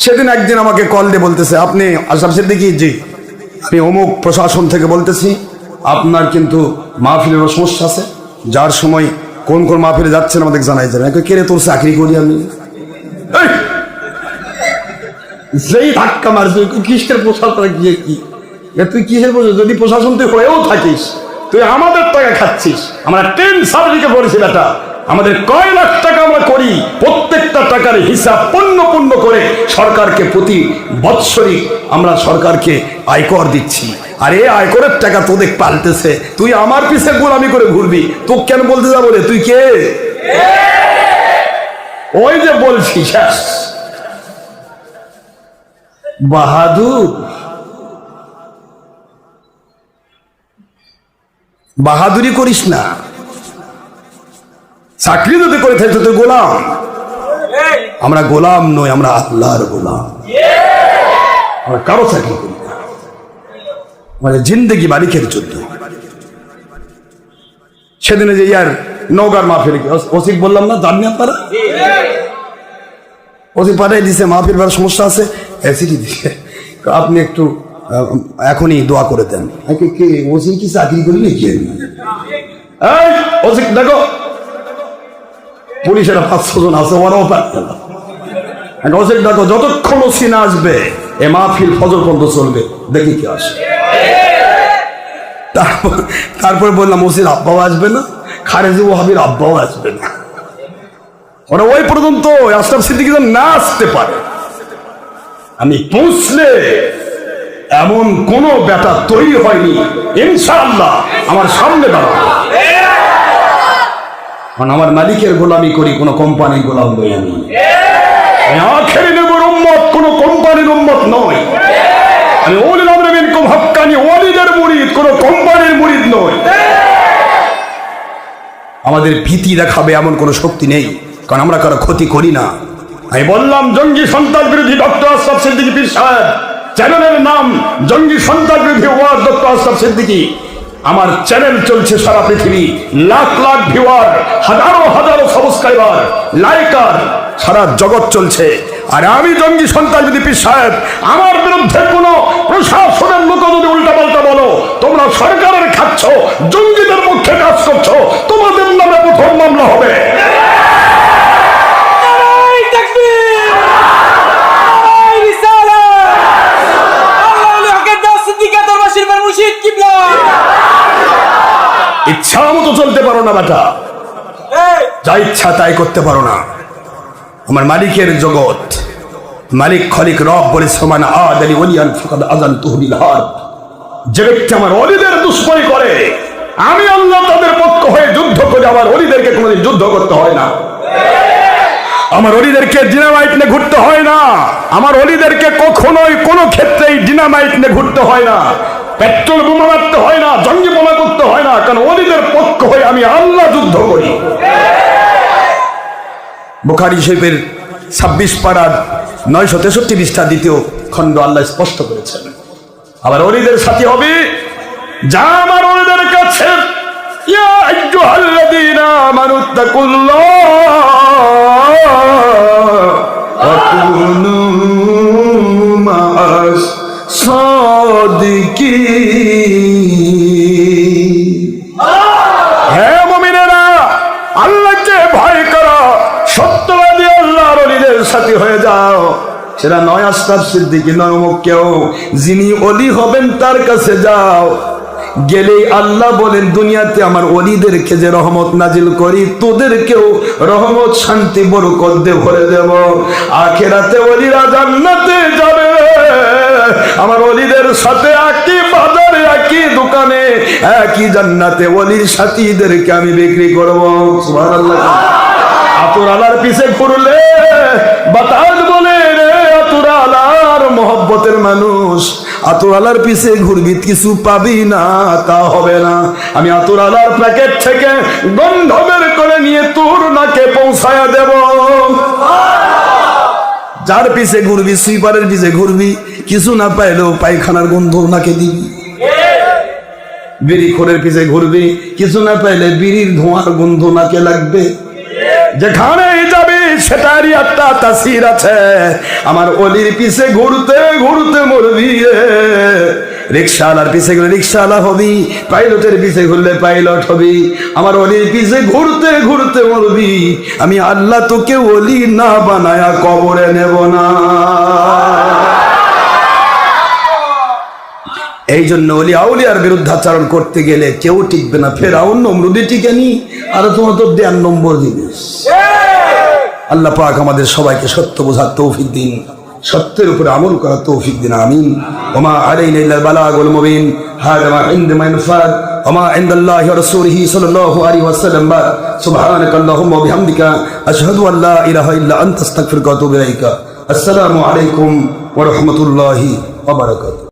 সেদিন একদিন আমাকে কল দিয়ে বলতেছে, আপনি আশরাফ সিদ্দিকি? জি। আমি অমুক প্রশাসন থেকে বলতেছি, আপনার কিন্তু মাহফিলেরও সমস্যা আছে। যার সময় কোন কোন মাহফিলে যাচ্ছেন আমাদের জানাই যাবে কে রে তোর চাকরি করি আমি! যেই ধাক্কা মারছে কিসের প্রশাসন গিয়ে কি? তুই কিসের প্রশাসন যদি প্রশাসন তুই হয়েও থাকিস, তুই আমাদের টাকা খাচ্ছিস। আমরা টেন সার্ভিকে করেছি বেটা। আমাদের কয় লাখ টাকা আমরা করি, প্রত্যেকটা টাকার হিসাব পণ্য পণ্য করে সরকারকে প্রতি বৎসরিক আমরা সরকারকে আয়কর দিচ্ছি। আর এই আয়করের টাকা তোদের পাল্টেছে। তুই আমার পিছে গোলামি করে ঘুরবি। তো কেন বলতে যাব রে? তুই কে? ওই যে বলছিস হ্যাঁ বাহাদুর। বাহাদুরি করিস না। চাকরি যদি করে থাকিস তো তুই গোলাম। আমরা গোলাম নই আমরা আল্লাহর গোলাম। আমরা কারও চাকরি করি আমাদের জিন্দগি মালিকের জন্য। সেদিনে যে ইয়ার নৌকার মাফির ওসিক বললাম না জাননি আপনারা? ওসিক পাঠাই দিছে মাহফিল বার সমস্যা আছে? অ্যাসিডি দিছে। আপনি একটু এখনই দোয়া করে দেন। ওসি কি চাকরি করি নাকি ওসিক দেখো। পুলিশের পাঁচশো জন আছে, ওরাও পারবে না। ওসিক দেখো যতক্ষণ ওসি আসবে, এ মাহফিল ফজর পর্যন্ত চলবে। দেখি কি আসে। তারপর, তারপরে বললাম, ওসির আব্বাও আসবে না, খারেজি ওহাবির আব্বাও আসবে না। ওরা ওই পর্যন্ত আশরাফ সিদ্দিকি না আসতে পারে। আমি পৌঁছলে এমন কোন ব্যাটা তৈরি হয়নি। ইনশাআল্লাহ আমার সামনে দাঁড়াবে। কারণ আমার মালিকের গোলামি করি, কোন কোম্পানির গোলাম নই আমি। আখেরি নেবর উম্মত কোম্পানির উম্মত নয় আমি ওলি হক্কানি, ওয়ালিদের মুরিদ কোম্পানির মুরিদ নয় আমাদের ভীতি দেখাবে এমন কোনো শক্তি নেই, কারণ আমরা কারও ক্ষতি করি না। আমি বললাম, জঙ্গি সন্তান বিরোধী ডক্টর আশরাফ সিদ্দিকী পীর সাহেব। চ্যানেলের নাম, জঙ্গি সন্তান বিরোধী ওয়ার ডক্টর আশরাফ সিদ্দিকী। আমার চ্যানেল চলছে সারা পৃথিবী। লাখ লাখ ভিউয়ার হাজারো হাজারো সাবস্ক্রাইবার লাইকার সারা জগৎ চলছে। আর আমি জঙ্গি সন্তান যদি পীর সাহেব, আমার বিরুদ্ধে কোনো প্রশাসনের পারো না বেটা। যা ইচ্ছা তাই করতে পারো না। আমার মালিকের জগৎ। মালিক খলিক রব বলে সমান আদ আলী ওলিয়ান ফকাদ আজান তুহবিল হার যে ব্যক্তি আমার অলিদের দুশ্মনী করে আমি আল্লাহ তাদের পক্ষ হয়ে যুদ্ধ করে আমার অলিদেরকে কোনোদিন যুদ্ধ করতে হয় না। আমার অলিদেরকে ডিনামাইট নিয়ে ঘুরতে হয় না। আমার অলিদেরকে কখনোই কোনো ক্ষেত্রেই ডিনামাইট নিয়ে ঘুরতে হয় না। পেট্রোল বোমা মারতে হয় না জঙ্গি করতে হয় না, কারণ অলিদের পক্ষ হয়ে আমি আল্লাহ যুদ্ধ করি। বুখারি শরীফের ছাব্বিশ পাড়ার নয়শো তেষট্টি পৃষ্ঠা দ্বিতীয় খণ্ড আল্লাহ স্পষ্ট করেছেন। আবার অলিদের সাথে হবে? যা আমার অলিদের কাছে। ইয়া আইয়ুহাল্লাযীনা আমানু আস্তাব সিদ্দিকি নয় কেউ, যিনি অলি হবেন তার কাছে যাও। গেলেই আল্লাহ বলেন, দুনিয়াতে আমার অলিদেরকে যে রহমত নাজিল করি, তোদেরকেও রহমত, শান্তি, বরকত ভরে দেব। আখেরাতে অলিরা জান্নাতে যাবে। আমার অলিদের সাথে একই বাজারে, একই দোকানে, একই জান্নাতে অলির সাথীদেরকে আমি বিক্রি করব। আতুর আলার পিছে ঘুরলে বাতাস মোহব্বতের মানুষ আতুর আলার পিছে ঘুরবি কিছু পাবি না, তা হবে না। আমি আতুর আলার প্যাকেট থেকে গন্ধ বের করে নিয়ে তোর নাকে পৌঁছায়া দেব। যার পিছে ঘুরবি, সুইপারের পিছে ঘুরবি, কিছু না পাইলেও পায়খানার গন্ধ নাকে দিবি। বিড়ি খোরের পিছে ঘুরবি, কিছু না পাইলে বিড়ির ধোঁয়ার গন্ধ নাকে লাগবে। যেখানেই যাবি সেটারই একটা তাসির আছে। আমার অলির পিছে ঘুরতে ঘুরতে মরবি রিক্সাওয়ালার পিছে গেলে রিক্সাওয়ালা হবি, পাইলটের পিছে ঘুরলে পাইলট হবি। আমার অলির পিছে ঘুরতে ঘুরতে মরবি। আমি আল্লাহ তোকে অলি না বানায়া কবরে নেব না। এই জন্য অলি আউলিয়ার বিরুদ্ধাচারণ করতে গেলে কেউ টিকবে না। ফের অন্য নমরুদি টিকে নি, আর তোমার তো দেড় নম্বর জিনিস। আল্লাহ পাক আমাদের সবাইকে সত্য বোঝার তৌফিক দিন, সত্যের উপরে আমল করার তৌফিক দিন, আমিন। ওমা আলাইনা ইল্লাল বালাগুল মুবিন, হাদা মা ইনদা মা ইনফাদ ওমা ইনদাল্লাহি ওয়া রাসূলিহি সাল্লাল্লাহু আলাইহি ওয়াসাল্লাম সুবহানাকা আল্লাহুম্মা ওয়া বিহামদিকা, আশহাদু আল লা ইলাহা ইল্লা আনতা, আস্তাগফিরুকা ওয়া আতুবু ইলাইকা। আসসালামু আলাইকুম ওয়া রাহমাতুল্লাহি ওয়া বারাকাতুহু।